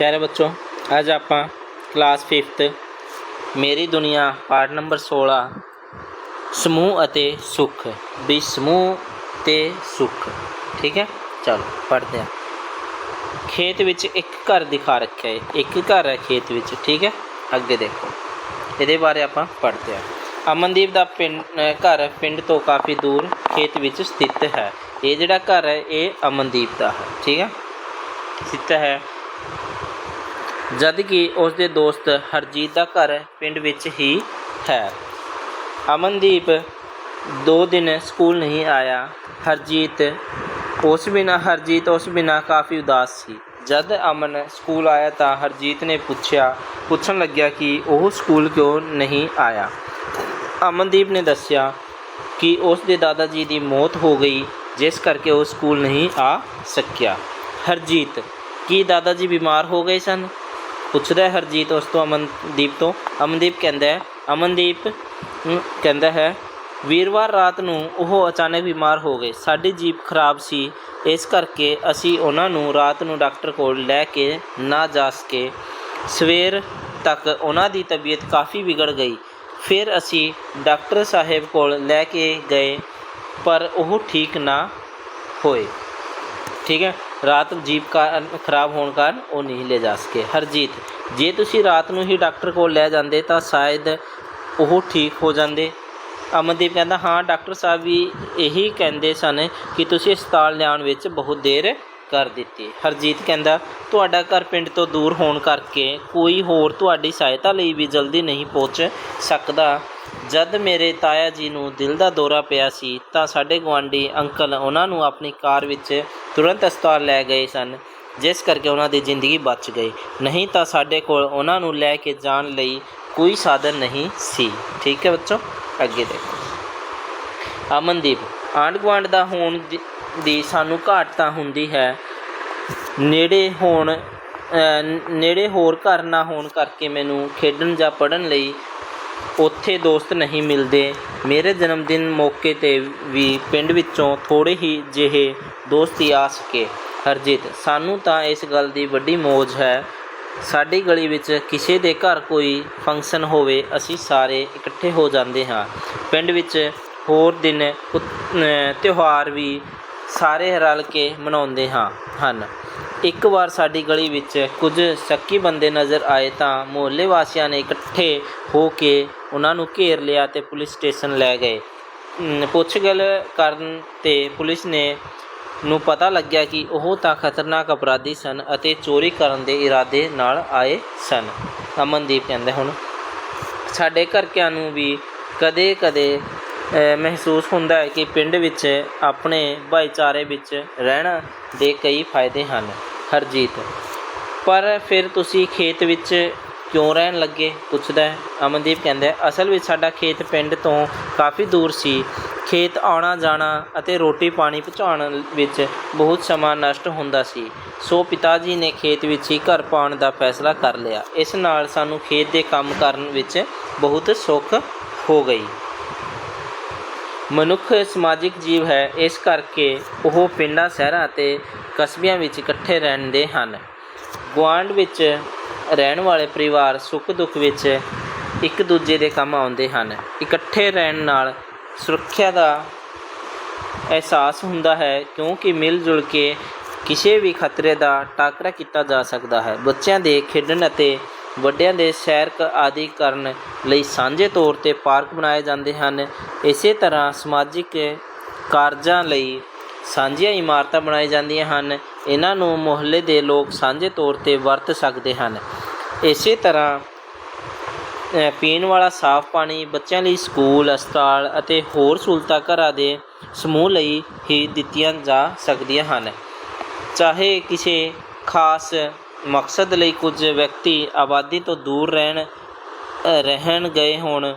ਪਿਆਰੇ ਬੱਚੋ, ਅੱਜ ਆਪਾਂ ਕਲਾਸ 5th ਮੇਰੀ ਦੁਨੀਆ ਪਾਠ ਨੰਬਰ 16 ਸਮੂਹ ਅਤੇ ਸੁੱਖ, ਵੀ ਸਮੂਹ ਤੇ ਸੁੱਖ। ਠੀਕ ਹੈ? ਚਲੋ, ਪੜ੍ਹਦੇ ਹਾਂ। ਖੇਤ ਵਿੱਚ ਇੱਕ ਘਰ ਦਿਖਾ ਰੱਖਿਆ ਹੈ, ਇੱਕ ਘਰ ਹੈ ਖੇਤ ਵਿੱਚ, ਠੀਕ ਹੈ? ਅੱਗੇ ਦੇਖੋ। ਇਹਦੇ ਬਾਰੇ ਆਪਾਂ ਪੜ੍ਹਦੇ ਹਾਂ। ਅਮਨਦੀਪ ਦਾ ਪਿੰਡ ਘਰ ਪਿੰਡ ਤੋਂ ਕਾਫੀ ਦੂਰ ਖੇਤ ਵਿੱਚ ਸਥਿਤ ਹੈ। ਇਹ ਜਿਹੜਾ ਘਰ ਹੈ, ਇਹ ਅਮਨਦੀਪ ਦਾ ਹੈ, ਠੀਕ ਹੈ? ਸਥਿਤ ਹੈ ਜਦ ਕਿ ਉਸ ਦੇ ਦੋਸਤ ਹਰਜੀਤ ਦਾ ਘਰ ਪਿੰਡ ਵਿੱਚ ਹੀ ਹੈ। ਅਮਨਦੀਪ ਦੋ ਦਿਨ ਸਕੂਲ ਨਹੀਂ ਆਇਆ। ਹਰਜੀਤ ਉਸ ਬਿਨਾ, ਹਰਜੀਤ ਉਸ ਬਿਨਾ ਕਾਫੀ ਉਦਾਸ ਸੀ। ਜਦ ਅਮਨ ਸਕੂਲ ਆਇਆ ਤਾਂ ਹਰਜੀਤ ਨੇ ਪੁੱਛਿਆ, ਪੁੱਛਣ ਲੱਗਿਆ ਕਿ ਉਹ ਸਕੂਲ ਕਿਉਂ ਨਹੀਂ ਆਇਆ? ਅਮਨਦੀਪ ਨੇ ਦੱਸਿਆ ਕਿ ਉਸ ਦੇ ਦਾਦਾ ਜੀ ਦੀ ਮੌਤ ਹੋ ਗਈ, ਜਿਸ ਕਰਕੇ ਉਹ ਸਕੂਲ ਨਹੀਂ ਆ ਸਕਿਆ। ਹਰਜੀਤ, ਕੀ ਦਾਦਾ ਜੀ ਬਿਮਾਰ ਹੋ ਗਏ ਸਨ? ਪੁੱਛਦਾ ਹੈ ਹਰਜੀਤ ਉਸ ਤੋਂ ਅਮਨਦੀਪ ਤੋਂ। ਅਮਨਦੀਪ ਕਹਿੰਦਾ ਹੈ, ਅਮਨਦੀਪ ਕਹਿੰਦਾ ਹੈ, ਵੀਰਵਾਰ ਰਾਤ ਨੂੰ ਉਹ ਅਚਾਨਕ ਬਿਮਾਰ ਹੋ ਗਏ। ਸਾਡੀ ਜੀਪ ਖਰਾਬ ਸੀ। ਇਸ ਕਰਕੇ ਅਸੀਂ ਉਹਨਾਂ ਨੂੰ ਰਾਤ ਨੂੰ ਡਾਕਟਰ ਕੋਲ ਲੈ ਕੇ ਨਾ ਜਾ ਸਕੇ। ਸਵੇਰ ਤੱਕ ਉਹਨਾਂ ਦੀ ਤਬੀਅਤ ਕਾਫੀ ਵਿਗੜ ਗਈ। ਫਿਰ ਅਸੀਂ ਡਾਕਟਰ ਸਾਹਿਬ ਕੋਲ ਲੈ ਕੇ ਗਏ, ਪਰ ਉਹ ਠੀਕ ਨਾ ਹੋਏ। ਠੀਕ ਹੈ? ਰਾਤ ਜੀਪ ਕਾਰਨ ਖਰਾਬ ਹੋਣ ਕਾਰਨ ਉਹ ਨਹੀਂ ਲੈ ਜਾ ਸਕੇ। ਹਰਜੀਤ, ਜੇ ਤੁਸੀਂ ਰਾਤ ਨੂੰ ਹੀ ਡਾਕਟਰ ਕੋਲ ਲੈ ਜਾਂਦੇ ਤਾਂ ਸ਼ਾਇਦ ਉਹ ਠੀਕ ਹੋ ਜਾਂਦੇ। ਅਮਨਦੀਪ ਕਹਿੰਦਾ, ਹਾਂ, ਡਾਕਟਰ ਸਾਹਿਬ ਵੀ ਇਹੀ ਕਹਿੰਦੇ ਸਨ ਕਿ ਤੁਸੀਂ ਹਸਪਤਾਲ ਲਿਆਉਣ ਵਿੱਚ ਬਹੁਤ ਦੇਰ ਕਰ ਦਿੱਤੀ। ਹਰਜੀਤ ਕਹਿੰਦਾ, ਤੁਹਾਡਾ ਘਰ ਪਿੰਡ ਤੋਂ ਦੂਰ ਹੋਣ ਕਰਕੇ ਕੋਈ ਹੋਰ ਤੁਹਾਡੀ ਸਹਾਇਤਾ ਲਈ ਵੀ ਜਲਦੀ ਨਹੀਂ ਪਹੁੰਚ ਸਕਦਾ। ਜਦ ਮੇਰੇ ਤਾਇਆ ਜੀ ਨੂੰ ਦਿਲ ਦਾ ਦੌਰਾ ਪਿਆ ਸੀ ਤਾਂ ਸਾਡੇ ਗੁਆਂਢੀ ਅੰਕਲ ਉਹਨਾਂ ਨੂੰ ਆਪਣੀ ਕਾਰ ਵਿੱਚ ਤੁਰੰਤ ਹਸਪਤਾਲ ਲੈ ਗਏ ਸਨ, ਜਿਸ ਕਰਕੇ ਉਹਨਾਂ ਦੀ ਜ਼ਿੰਦਗੀ ਬਚ ਗਈ। ਨਹੀਂ ਤਾਂ ਸਾਡੇ ਕੋਲ ਉਹਨਾਂ ਨੂੰ ਲੈ ਕੇ ਜਾਣ ਲਈ ਕੋਈ ਸਾਧਨ ਨਹੀਂ ਸੀ। ਠੀਕ ਹੈ ਬੱਚੋ, ਅੱਗੇ ਦੇਖੋ। ਅਮਨਦੀਪ ਆਂਢ ਗੁਆਂਢ ਦਾ ਹੋਣ ਦੀ- ਦੀ ਸਾਨੂੰ ਘਾਟ ਤਾਂ ਹੁੰਦੀ ਹੈ। ਨੇੜੇ ਹੋਣ ਨੇੜੇ ਹੋਰ ਘਰ ਨਾ ਹੋਣ ਕਰਕੇ ਮੈਨੂੰ ਖੇਡਣ ਜਾਂ ਪੜ੍ਹਨ ਲਈ ਉੱਥੇ ਦੋਸਤ ਨਹੀਂ ਮਿਲਦੇ। ਮੇਰੇ ਜਨਮ ਦਿਨ ਮੌਕੇ ਤੇ ਵੀ ਪਿੰਡ ਵਿੱਚੋਂ ਥੋੜ੍ਹੇ ਹੀ ਜਿਹੇ ਦੋਸਤ ਹੀ ਆ ਸਕੇ। ਹਰਜੀਤ, ਸਾਨੂੰ ਤਾਂ ਇਸ ਗੱਲ ਦੀ ਵੱਡੀ ਮੌਜ ਹੈ। ਸਾਡੀ ਗਲੀ ਵਿੱਚ ਕਿਸੇ ਦੇ ਘਰ ਕੋਈ ਫੰਕਸ਼ਨ ਹੋਵੇ, ਅਸੀਂ ਸਾਰੇ ਇਕੱਠੇ ਹੋ ਜਾਂਦੇ ਹਾਂ। ਪਿੰਡ ਵਿੱਚ ਹੋਰ ਦਿਨ ਉਤ- ਤਿਉਹਾਰ ਵੀ ਸਾਰੇ ਰਲ ਕੇ ਮਨਾਉਂਦੇ ਹਾਂ, ਹਨ। ਇੱਕ ਵਾਰ ਸਾਡੀ ਗਲੀ ਵਿੱਚ ਕੁਝ ਸ਼ੱਕੀ ਬੰਦੇ ਨਜ਼ਰ ਆਏ ਤਾਂ ਮੁਹੱਲੇ ਵਾਸੀਆਂ ਨੇ ਇਕੱਠੇ ਹੋ ਕੇ ਉਹਨਾਂ ਨੂੰ ਘੇਰ ਲਿਆ ਤੇ ਪੁਲਿਸ ਸਟੇਸ਼ਨ ਲੈ ਗਏ। ਅਮ, ਪੁੱਛਗਿੱਛ ਕਰਨ ਤੇ ਪੁਲਿਸ ਨੇ ਨੂੰ ਪਤਾ ਲੱਗਿਆ ਕਿ ਉਹ ਤਾਂ ਖਤਰਨਾਕ ਅਪਰਾਧੀ ਸਨ ਅਤੇ ਚੋਰੀ ਕਰਨ ਦੇ ਇਰਾਦੇ ਨਾਲ ਆਏ ਸਨ। ਅਮਨਦੀਪ ਕਹਿੰਦੇ ਹੁਣ ਸਾਡੇ ਘਰਕਿਆਂ ਨੂੰ ਵੀ ਕਦੇ-ਕਦੇ ਮਹਿਸੂਸ ਹੁੰਦਾ ਹੈ ਕਿ ਪਿੰਡ ਵਿੱਚ ਆਪਣੇ ਭਾਈਚਾਰੇ ਵਿੱਚ ਰਹਿਣ ਦੇ ਕਈ ਫਾਇਦੇ ਹਨ। ਹਰਜੀਤ ਪਰ ਫਿਰ ਤੁਸੀਂ ਖੇਤ ਵਿੱਚ ਕਿਉਂ ਰਹਿਣ ਲੱਗੇ? ਪੁੱਛਦਾ ਹੈ। ਅਮਨਦੀਪ ਕਹਿੰਦਾ ਅਸਲ ਵਿੱਚ ਸਾਡਾ ਖੇਤ ਪਿੰਡ ਤੋਂ ਕਾਫੀ ਦੂਰ ਸੀ। ਖੇਤ ਆਉਣਾ, ਜਾਣਾ ਅਤੇ ਰੋਟੀ ਪਾਣੀ ਪਹੁੰਚਾਉਣ ਵਿੱਚ ਬਹੁਤ ਸਮਾਂ ਨਸ਼ਟ ਹੁੰਦਾ ਸੀ। ਸੋ ਪਿਤਾ ਜੀ ਨੇ ਖੇਤ ਵਿੱਚ ਹੀ ਘਰ ਪਾਉਣ ਦਾ ਫੈਸਲਾ ਕਰ ਲਿਆ। ਇਸ ਨਾਲ ਸਾਨੂੰ ਖੇਤ ਦੇ ਕੰਮ ਕਰਨ ਵਿੱਚ ਬਹੁਤ ਸੁੱਖ ਹੋ ਗਈ। ਮਨੁੱਖ ਸਮਾਜਿਕ ਜੀਵ ਹੈ, ਇਸ ਕਰਕੇ ਉਹ ਪਿੰਡਾਂ, ਸ਼ਹਿਰਾਂ ਅਤੇ ਕਸਬਿਆਂ ਵਿੱਚ ਇਕੱਠੇ ਰਹਿੰਦੇ ਹਨ। ਗੁਆਂਢ ਵਿੱਚ ਰਹਿਣ ਵਾਲੇ ਪਰਿਵਾਰ ਸੁੱਖ ਦੁੱਖ ਵਿੱਚ ਇੱਕ ਦੂਜੇ ਦੇ ਕੰਮ ਆਉਂਦੇ ਹਨ। ਇਕੱਠੇ ਰਹਿਣ ਨਾਲ ਸੁਰੱਖਿਆ ਦਾ ਅਹਿਸਾਸ ਹੁੰਦਾ ਹੈ, ਕਿਉਂਕਿ ਮਿਲ ਜੁਲ ਕੇ ਕਿਸੇ ਵੀ ਖਤਰੇ ਦਾ ਟਾਕਰਾ ਕੀਤਾ ਜਾ ਸਕਦਾ ਹੈ। ਬੱਚਿਆਂ ਦੇ ਖੇਡਣ ਅਤੇ ਵੱਡਿਆਂ ਦੇ ਸੈਰ ਆਦਿ ਕਰਨ ਲਈ ਸਾਂਝੇ ਤੌਰ ਤੇ ਪਾਰਕ ਬਣਾਏ ਜਾਂਦੇ ਹਨ। ਇਸੇ ਤਰ੍ਹਾਂ ਸਮਾਜਿਕ ਕਾਰਜਾਂ ਲਈ ਸਾਂਝੀਆਂ ਇਮਾਰਤਾਂ ਬਣਾਈ ਜਾਂਦੀਆਂ ਹਨ। ਇਹਨਾਂ ਨੂੰ ਮੁਹੱਲੇ ਦੇ ਲੋਕ ਸਾਂਝੇ ਤੌਰ ਤੇ ਵਰਤ ਸਕਦੇ ਹਨ। ਇਸੇ ਤਰ੍ਹਾਂ ਪੀਣ ਵਾਲਾ ਸਾਫ਼ ਪਾਣੀ ਬੱਚਿਆਂ ਲਈ ਸਕੂਲ, ਹਸਪਤਾਲ ਅਤੇ ਹੋਰ ਸਹੂਲਤਾਂ ਘਰਾਂ ਦੇ ਸਮੂਹ ਲਈ ਹੀ ਦਿੱਤੀਆਂ ਜਾ ਸਕਦੀਆਂ ਹਨ। ਚਾਹੇ ਕਿਸੇ ਖਾਸ ਮਕਸਦ ਲਈ ਕੁਝ ਵਿਅਕਤੀ ਆਬਾਦੀ ਤੋਂ ਦੂਰ ਰਹਿਣ ਰਹਿਣ ਗਏ ਹੋਣ,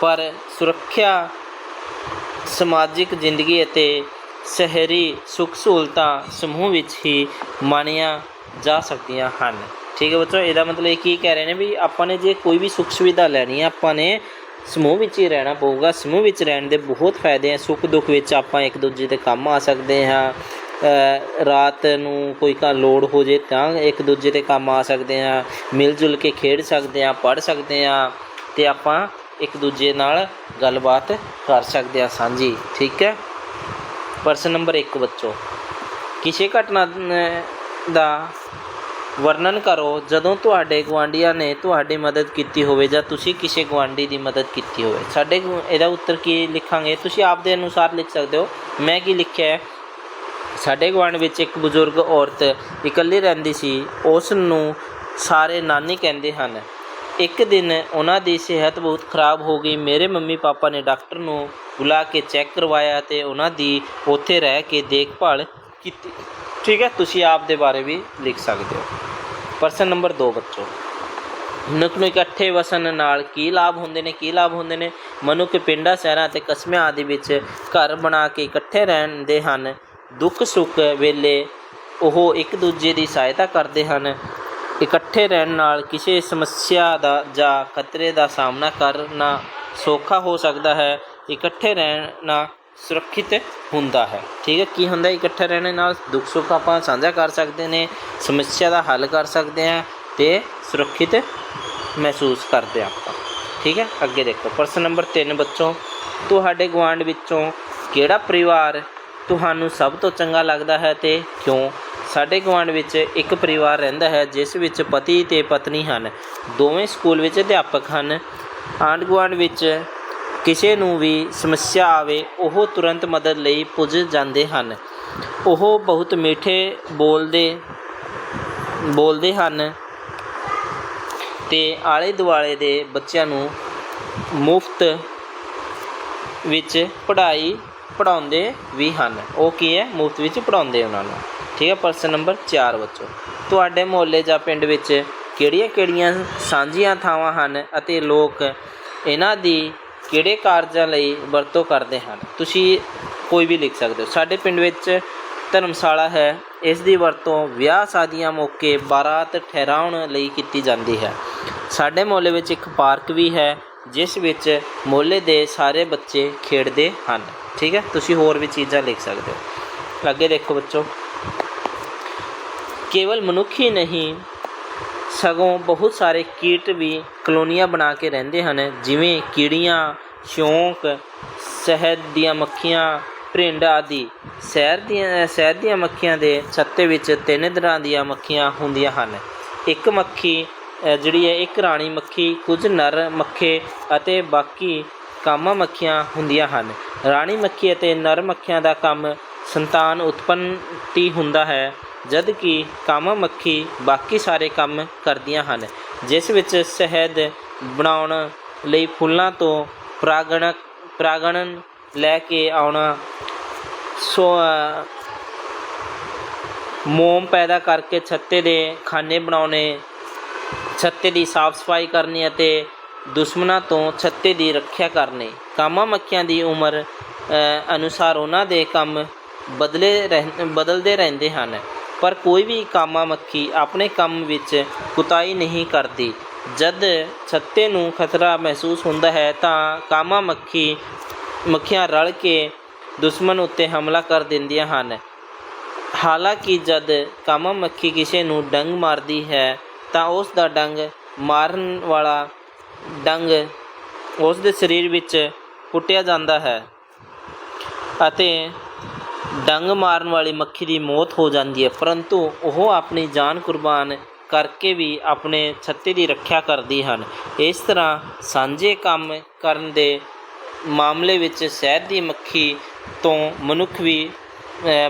ਪਰ ਸੁਰੱਖਿਆ, ਸਮਾਜਿਕ ਜ਼ਿੰਦਗੀ ਅਤੇ ਸ਼ਹਿਰੀ ਸੁੱਖ ਸਹੂਲਤਾਂ ਸਮੂਹ ਵਿੱਚ ਹੀ ਮਾਣੀਆਂ ਜਾ ਸਕਦੀਆਂ ਹਨ। ਠੀਕ ਹੈ ਬੱਚੋ, ਇਹਦਾ ਮਤਲਬ ਇਹ ਕੀ ਕਹਿ ਰਹੇ ਨੇ ਵੀ ਆਪਾਂ ਨੇ ਜੇ ਕੋਈ ਵੀ ਸੁੱਖ ਸੁਵਿਧਾ ਲੈਣੀ ਹੈ ਆਪਾਂ ਨੇ ਸਮੂਹ ਵਿੱਚ ਹੀ ਰਹਿਣਾ ਪਊਗਾ। ਸਮੂਹ ਵਿੱਚ ਰਹਿਣ ਦੇ ਬਹੁਤ ਫਾਇਦੇ ਆ। ਸੁੱਖ ਦੁੱਖ ਵਿੱਚ ਆਪਾਂ ਇੱਕ ਦੂਜੇ ਦੇ ਕੰਮ ਆ ਸਕਦੇ ਹਾਂ। ਰਾਤ ਨੂੰ ਕੋਈ ਘਰ ਲੋੜ ਹੋ ਜੇ ਤਾਂ ਇੱਕ ਦੂਜੇ ਦੇ ਕੰਮ ਆ ਸਕਦੇ ਆ ਮਿਲ ਜੁਲ ਕੇ ਖੇਡ ਸਕਦੇ ਆ, ਪੜ੍ਹ ਸਕਦੇ ਆ ਤੇ ਆਪਾਂ ਇੱਕ ਦੂਜੇ ਨਾਲ ਗੱਲਬਾਤ ਕਰ ਸਕਦੇ ਆ ਸਾਂਝੀ, ਠੀਕ ਹੈ? ਪ੍ਰਸ਼ਨ ਨੰਬਰ 1 ਬੱਚੋ, ਕਿਸੇ ਘਟਨਾ ਦਾ ਵਰਣਨ ਕਰੋ ਜਦੋਂ ਤੁਹਾਡੇ ਗੁਆਂਢੀਆਂ ਨੇ ਤੁਹਾਡੀ ਮਦਦ ਕੀਤੀ ਹੋਵੇ ਜਾਂ ਤੁਸੀਂ ਕਿਸੇ ਗੁਆਂਢੀ ਦੀ ਮਦਦ ਕੀਤੀ ਹੋਵੇ। ਸਾਡੇ ਇਹਦਾ ਉੱਤਰ ਕੀ ਲਿਖਾਂਗੇ? ਤੁਸੀਂ ਆਪ ਦੇ ਅਨੁਸਾਰ ਲਿਖ ਸਕਦੇ ਹੋ। ਮੈਂ ਕੀ ਲਿਖਿਆ ਹੈ? ਸਾਡੇ ਗੁਆਂਢ ਵਿੱਚ ਇੱਕ ਬਜ਼ੁਰਗ ਔਰਤ ਇਕੱਲੀ ਰਹਿੰਦੀ ਸੀ, ਉਸ ਨੂੰ ਸਾਰੇ ਨਾਨੀ ਕਹਿੰਦੇ ਹਨ। ਇੱਕ ਦਿਨ ਉਹਨਾਂ ਦੀ ਸਿਹਤ ਬਹੁਤ ਖਰਾਬ ਹੋ ਗਈ। ਮੇਰੇ ਮੰਮੀ ਪਾਪਾ ਨੇ ਡਾਕਟਰ ਨੂੰ ਬੁਲਾ ਕੇ ਚੈੱਕ ਕਰਵਾਇਆ ਤੇ ਉਹਨਾਂ ਦੀ ਉੱਥੇ ਰਹਿ ਕੇ ਦੇਖਭਾਲ ਕੀਤੀ। ਠੀਕ ਹੈ, ਤੁਸੀਂ ਆਪ ਦੇ ਬਾਰੇ ਵੀ ਲਿਖ ਸਕਦੇ ਹੋ। ਪ੍ਰਸ਼ਨ ਨੰਬਰ 2 ਬੱਚੋ। ਮਨੁੱਖ ਨੂੰ ਇਕੱਠੇ ਵਸਣ ਨਾਲ ਕੀ ਲਾਭ ਹੁੰਦੇ ਨੇ, ਕੀ ਲਾਭ ਹੁੰਦੇ ਨੇ? ਮਨੁੱਖ ਪਿੰਡਾਂ, ਸ਼ਹਿਰਾਂ ਅਤੇ ਕਸਬਿਆਂ ਆਦਿ ਵਿੱਚ ਘਰ ਬਣਾ ਕੇ ਇਕੱਠੇ ਰਹਿੰਦੇ ਹਨ। ਦੁੱਖ ਸੁੱਖ ਵੇਲੇ ਉਹ ਇੱਕ ਦੂਜੇ ਦੀ ਸਹਾਇਤਾ ਕਰਦੇ ਹਨ। ਇਕੱਠੇ ਰਹਿਣ ਨਾਲ ਕਿਸੇ ਸਮੱਸਿਆ ਦਾ ਜਾਂ ਖਤਰੇ ਦਾ ਸਾਹਮਣਾ ਕਰਨਾ ਸੌਖਾ ਹੋ ਸਕਦਾ ਹੈ। ਇਕੱਠੇ ਰਹਿਣਾ ਸੁਰੱਖਿਅਤ ਹੁੰਦਾ ਹੈ। ਠੀਕ ਹੈ, ਕੀ ਹੁੰਦਾ? ਇਕੱਠੇ ਰਹਿਣ ਨਾਲ ਦੁੱਖ ਸੁੱਖ ਆਪਾਂ ਸਾਂਝਾ ਕਰ ਸਕਦੇ ਨੇ, ਸਮੱਸਿਆ ਦਾ ਹੱਲ ਕਰ ਸਕਦੇ ਹਾਂ ਤੇ ਸੁਰੱਖਿਅਤ ਮਹਿਸੂਸ ਕਰਦੇ ਹਾਂ ਆਪਾਂ। ਠੀਕ ਹੈ, ਅੱਗੇ ਦੇਖੋ। ਪ੍ਰਸ਼ਨ ਨੰਬਰ 3 ਬੱਚੋ, ਤੁਹਾਡੇ ਗੁਆਂਢ ਵਿੱਚੋਂ ਕਿਹੜਾ ਪਰਿਵਾਰ ਤੁਹਾਨੂੰ ਸਭ ਤੋਂ ਚੰਗਾ ਲੱਗਦਾ ਹੈ ਅਤੇ ਕਿਉਂ? ਸਾਡੇ ਗੁਆਂਢ ਵਿੱਚ ਇੱਕ ਪਰਿਵਾਰ ਰਹਿੰਦਾ ਹੈ, ਜਿਸ ਵਿੱਚ ਪਤੀ ਅਤੇ ਪਤਨੀ ਹਨ। ਦੋਵੇਂ ਸਕੂਲ ਵਿੱਚ ਅਧਿਆਪਕ ਹਨ। ਆਂਢ ਗੁਆਂਢ ਵਿੱਚ ਕਿਸੇ ਨੂੰ ਵੀ ਸਮੱਸਿਆ ਆਵੇ, ਉਹ ਤੁਰੰਤ ਮਦਦ ਲਈ ਪੁੱਜ ਜਾਂਦੇ ਹਨ। ਉਹ ਬਹੁਤ ਮਿੱਠੇ ਬੋਲਦੇ ਬੋਲਦੇ ਹਨ ਤੇ ਆਲੇ ਦੁਆਲੇ ਦੇ ਬੱਚਿਆਂ ਨੂੰ ਮੁਫਤ ਵਿੱਚ ਪੜ੍ਹਾਈ ਪੜਾਉਂਦੇ ਵੀ ਹਨ। ਉਹ ਕੀ ਹੈ? ਮੁਫਤ ਵਿੱਚ ਪੜਾਉਂਦੇ ਉਹਨਾਂ ਨੂੰ। ਠੀਕ ਹੈ, ਪ੍ਰਸ਼ਨ ਨੰਬਰ 4 ਬੱਚੋ। ਤੁਹਾਡੇ ਮੁਹੱਲੇ ਜਾਂ ਪਿੰਡ ਵਿੱਚ ਕਿਹੜੀਆਂ-ਕਿਹੜੀਆਂ ਸਾਂਝੀਆਂ ਥਾਵਾਂ ਹਨ ਅਤੇ ਲੋਕ ਇਹਨਾਂ ਦੀ ਕਿਹੜੇ ਕਾਰਜਾਂ ਲਈ ਵਰਤੋਂ ਕਰਦੇ ਹਨ? ਤੁਸੀਂ ਕੋਈ ਵੀ ਲਿਖ ਸਕਦੇ ਹੋ। ਸਾਡੇ ਪਿੰਡ ਵਿੱਚ ਧਰਮਸ਼ਾਲਾ ਹੈ। ਇਸ ਦੀ ਵਰਤੋਂ ਵਿਆਹ ਸ਼ਾਦੀਆਂ ਮੌਕੇ ਬਾਰਾਤ ਠਹਿਰਾਉਣ ਲਈ ਕੀਤੀ ਜਾਂਦੀ ਹੈ। ਸਾਡੇ ਮੁਹੱਲੇ ਵਿੱਚ ਇੱਕ ਪਾਰਕ ਵੀ ਹੈ। ਜਿਸ ਵਿੱਚ ਮੁਹੱਲੇ ਦੇ ਸਾਰੇ ਬੱਚੇ ਖੇਡਦੇ ਹਨ। ਠੀਕ ਹੈ? ਤੁਸੀਂ ਹੋਰ ਵੀ ਚੀਜ਼ਾਂ ਲਿਖ ਸਕਦੇ ਹੋ। ਅੱਗੇ ਦੇਖੋ ਬੱਚੋ। ਕੇਵਲ ਮਨੁੱਖ ਹੀ ਨਹੀਂ, ਸਗੋਂ ਬਹੁਤ ਸਾਰੇ ਕੀਟ ਵੀ ਕਲੋਨੀਆਂ ਬਣਾ ਕੇ ਰਹਿੰਦੇ ਹਨ। ਜਿਵੇਂ ਕੀੜੀਆਂ, ਸ਼ੌਂਕ, ਸ਼ਹਿਦ ਦੀਆਂ ਮੱਖੀਆਂ, ਭਰਿੰਡ ਆਦਿ। ਸ਼ਹਿਰ ਦੀਆਂ, ਸ਼ਹਿਦ ਦੀਆਂ ਮੱਖੀਆਂ ਦੇ ਛੱਤੇ ਵਿੱਚ ਤਿੰਨ ਤਰ੍ਹਾਂ ਦੀਆਂ ਮੱਖੀਆਂ ਹੁੰਦੀਆਂ ਹਨ। ਇੱਕ ਮੱਖੀ ਜਿਹੜੀ ਹੈ, ਇੱਕ ਰਾਣੀ ਮੱਖੀ, ਕੁਝ ਨਰ ਮੱਖੇ ਅਤੇ ਬਾਕੀ ਕਾਮਾ ਮੱਖੀਆਂ ਹੁੰਦੀਆਂ ਹਨ। ਰਾਣੀ ਮੱਖੀ ਅਤੇ ਨਰ ਮੱਖੀਆਂ ਦਾ ਕੰਮ ਸੰਤਾਨ ਉਤਪੰਨਤੀ ਹੁੰਦਾ ਹੈ ਜਦ ਕਿ ਕਾਮਾ ਮੱਖੀ ਬਾਕੀ ਸਾਰੇ ਕੰਮ ਕਰਦੀਆਂ ਹਨ। ਜਿਸ ਵਿੱਚ ਸ਼ਹਿਦ ਬਣਾਉਣ ਲਈ ਫੁੱਲਾਂ ਤੋਂ ਪ੍ਰਾਗਣ, ਪਰਾਗਣ ਲੈ ਕੇ ਆਉਣਾ, ਸੋ ਮੋਮ ਪੈਦਾ ਕਰਕੇ ਛੱਤੇ ਦੇ ਖਾਨੇ ਬਣਾਉਣੇ ਛੱਤੇ ਦੀ ਸਾਫ਼ ਸਫ਼ਾਈ ਕਰਨੀ ਅਤੇ ਦੁਸ਼ਮਣਾਂ ਤੋਂ ਛੱਤੇ ਦੀ ਰੱਖਿਆ ਕਰਨੀ। ਕਾਮਾ ਮੱਖੀਆਂ ਦੀ ਉਮਰ ਅਨੁਸਾਰ ਉਹਨਾਂ ਦੇ ਕੰਮ ਬਦਲੇ ਰਹਿ, ਬਦਲਦੇ ਰਹਿੰਦੇ ਹਨ। ਪਰ ਕੋਈ ਵੀ ਕਾਮਾ ਮੱਖੀ ਆਪਣੇ ਕੰਮ ਵਿੱਚ ਕੁਤਾਈ ਨਹੀਂ ਕਰਦੀ। ਜਦ ਛੱਤੇ ਨੂੰ ਖਤਰਾ ਮਹਿਸੂਸ ਹੁੰਦਾ ਹੈ, ਤਾਂ ਕਾਮਾ ਮੱਖੀ, ਮੱਖੀਆਂ ਰਲ ਕੇ ਦੁਸ਼ਮਣ ਉੱਤੇ ਹਮਲਾ ਕਰ ਦਿੰਦੀਆਂ ਹਨ। ਹਾਲਾਂਕਿ ਜਦ ਕਾਮਾ ਮੱਖੀ ਕਿਸੇ ਨੂੰ ਡੰਗ ਮਾਰਦੀ ਹੈ ਤਾਂ ਉਸ ਦਾ ਡੰਗ ਮਾਰਨ ਵਾਲਾ ਡੰਗ ਉਸ ਦੇ ਸਰੀਰ ਵਿੱਚ ਪੁੱਟਿਆ ਜਾਂਦਾ ਹੈ ਅਤੇ ਡੰਗ ਮਾਰਨ ਵਾਲੀ ਮੱਖੀ ਦੀ ਮੌਤ ਹੋ ਜਾਂਦੀ ਹੈ। ਪਰੰਤੂ ਉਹ ਆਪਣੀ ਜਾਨ ਕੁਰਬਾਨ ਕਰਕੇ ਵੀ ਆਪਣੇ ਛੱਤੇ ਦੀ ਰੱਖਿਆ ਕਰਦੀ ਹਨ। ਇਸ ਤਰ੍ਹਾਂ ਸਾਂਝੇ ਕੰਮ ਕਰਨ ਦੇ ਮਾਮਲੇ ਵਿੱਚ ਸ਼ਹਿਦ ਦੀ ਮੱਖੀ ਤੋਂ ਮਨੁੱਖ ਵੀ